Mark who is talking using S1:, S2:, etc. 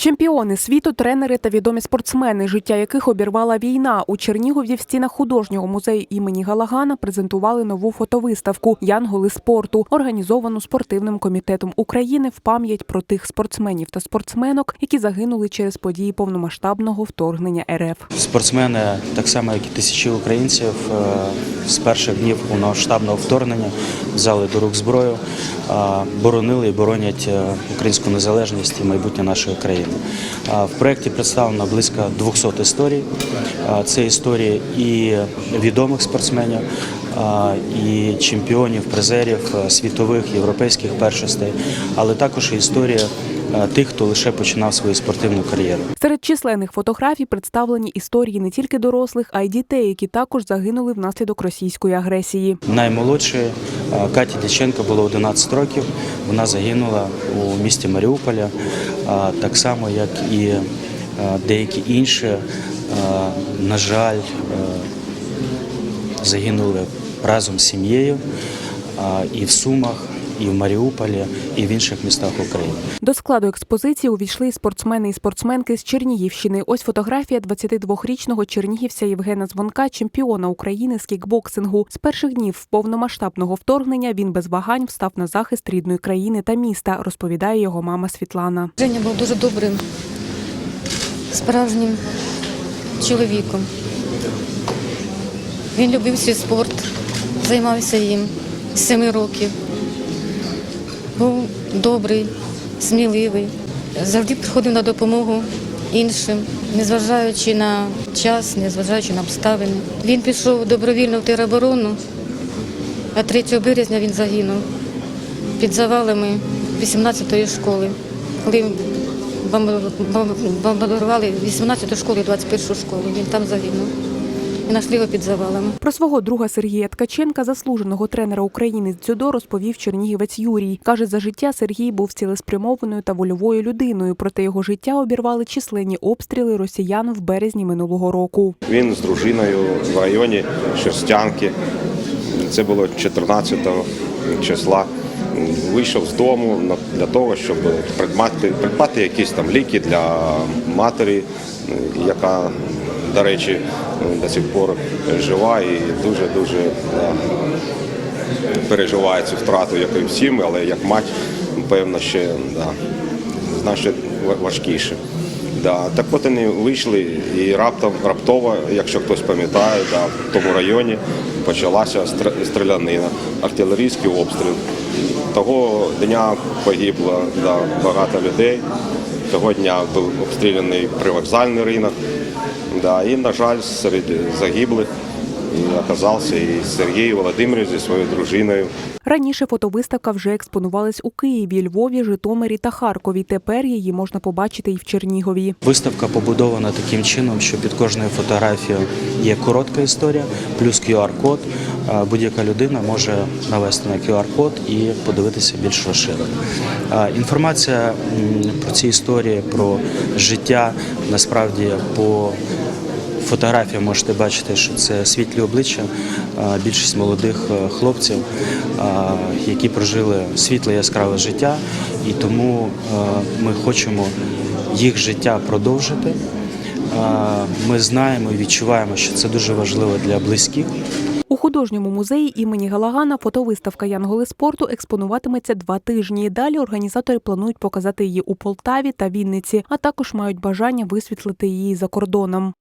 S1: Чемпіони світу, тренери та відомі спортсмени, життя яких обірвала війна. У Чернігові в стінах художнього музею імені Галагана презентували нову фотовиставку Янголи спорту, організовану спортивним комітетом України в пам'ять про тих спортсменів та спортсменок, які загинули через події повномасштабного вторгнення РФ.
S2: Спортсмени, так само як і тисячі українців, е, з перших днів повномасштабного вторгнення взяли до рук зброю, боронили і боронять е, українську незалежність і майбутнє нашої країни. В проєкті представлено близько 200 історій. Це історії і відомих спортсменів, і чемпіонів, призерів е, світових, європейських першостей, але також історія тих, хто лише починав свою спортивну кар'єру.
S1: Серед численних фотографій представлені історії не тільки дорослих, а й дітей, які також загинули внаслідок російської агресії.
S2: Наймолодшої е, Каті Дяченко було 11 років. Вона загинула у місті Маріуполя, е, так само як і е, деякі інші, е, на жаль, е, загинули разом з сім'єю е, і в Сумах, і в Маріуполі, і в інших містах України.
S1: До складу експозиції увійшли спортсмени і спортсменки з Чернігівщини. Ось фотографія 22-річного чернігівця Євгена Звонка, чемпіона України з кікбоксингу. З перших днів повномасштабного вторгнення він без вагань встав на захист рідної країни та міста, розповідає його мама Світлана.
S3: Женя був дуже добрим, справжнім чоловіком. Він любив свій спорт, займався їм з семи років. Був добрий, сміливий, завжди приходив на допомогу іншим, незважаючи на час, незважаючи на обставини. Він пішов добровільно в тероборону, а 3 березня він загинув під завалами 18-ї школи, коли бомбардували 18-ту школу і 21-шу школу. Він там загинув. І знайшли його під завалами.
S1: Про свого друга Сергія Ткаченка, заслуженого тренера України з дзюдо, розповів чернігівець Юрій. Каже, за життя Сергій був цілеспрямованою та вольовою людиною, проте його життя обірвали численні обстріли росіян в березні минулого року.
S4: Він з дружиною в районі Шерстянки. Це було 14 числа. Вийшов з дому на- для того, щоб придбати, придбати якісь там ліки для матері, яка, до речі, до сих пор жива і дуже-дуже переживає цю втрату, як і всім, але як мать, певно, ще да, значить важкіше. Да. Так от вони вийшли і раптом, раптово, якщо хтось пам'ятає, да, в тому районі почалася стрілянина, артилерійський обстріл. Того дня погибло да, багато людей. Того дня був обстріляний привокзальний ринок. Да, і, на жаль, серед загиблих і оказався і Сергій Володимирович зі своєю дружиною.
S1: Раніше фотовиставка вже експонувалась у Києві, Львові, Житомирі та Харкові. Тепер її можна побачити і в Чернігові.
S2: Виставка побудована таким чином, що під кожною фотографією є коротка історія, плюс QR-код. Е, Будь-яка людина може навести на QR-код і подивитися більш розширено. Е, Інформація про ці історії, про життя насправді по фотографіям можете бачити, що це світлі обличчя, більшість молодих е, хлопців, які прожили світле яскраве життя, і тому е, ми хочемо їх життя продовжити. Ми знаємо і відчуваємо, що це дуже важливо для близьких.
S1: У художньому музеї імені Галагана фотовиставка Янголи спорту експонуватиметься два тижні. Далі організатори планують показати її у Полтаві та Вінниці, а також мають бажання висвітлити її за кордоном.